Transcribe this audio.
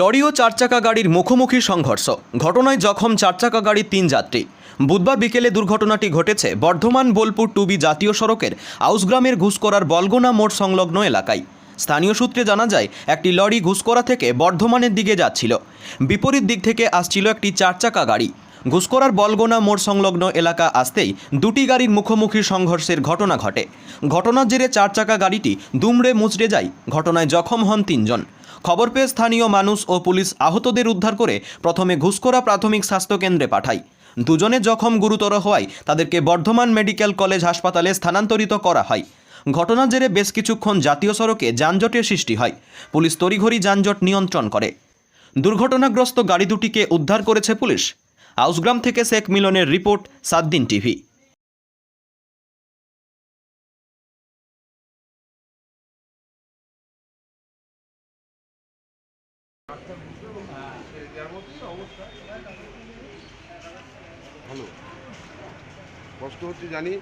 Lorry ও চারচাকা গাড়ির মুখোমুখি সংঘর্ষ। ঘটনায় জখম চারচাকা গাড়ির তিন যাত্রী। বুধবার বিকেলে দুর্ঘটনাটি ঘটেছে বর্ধমান বোলপুর টুবি জাতীয় সড়কের আউসগ্রামের ঘুষকরার বলগোনা মোড় সংলগ্ন এলাকায়। স্থানীয় সূত্রে জানা যায়, একটি লরি ঘুষকরা থেকে বর্ধমানের দিকে যাচ্ছিল। বিপরীত দিক থেকে আসছিল একটি চারচাকা গাড়ি। ঘুষকরার বলগোনা মোড় সংলগ্ন এলাকা আসতেই দুটি গাড়ির মুখোমুখি সংঘর্ষের ঘটনা ঘটে। ঘটনার জেরে চারচাকা গাড়িটি দুমড়ে মুচড়ে যায়। ঘটনায় জখম হন তিনজন। খবর পেয়ে স্থানীয় মানুষ ও পুলিশ আহতদের উদ্ধার করে প্রথমে ঘুষকরা প্রাথমিক স্বাস্থ্যকেন্দ্রে পাঠায়। দুজনে জখম গুরুতর হওয়ায় তাদেরকে বর্ধমান মেডিকেল কলেজ হাসপাতালে স্থানান্তরিত করা হয়। ঘটনার জেরে বেশ কিছুক্ষণ জাতীয় সড়কে যানজটের সৃষ্টি হয়। পুলিশ তড়িঘড়ি যানজট নিয়ন্ত্রণ করে। দুর্ঘটনাগ্রস্ত গাড়ি দুটিকে উদ্ধার করেছে পুলিশ। আউসগ্রাম থেকে শেখ মিলনের রিপোর্ট সাত দিন টিভি কষ্ট হচ্ছে জানি?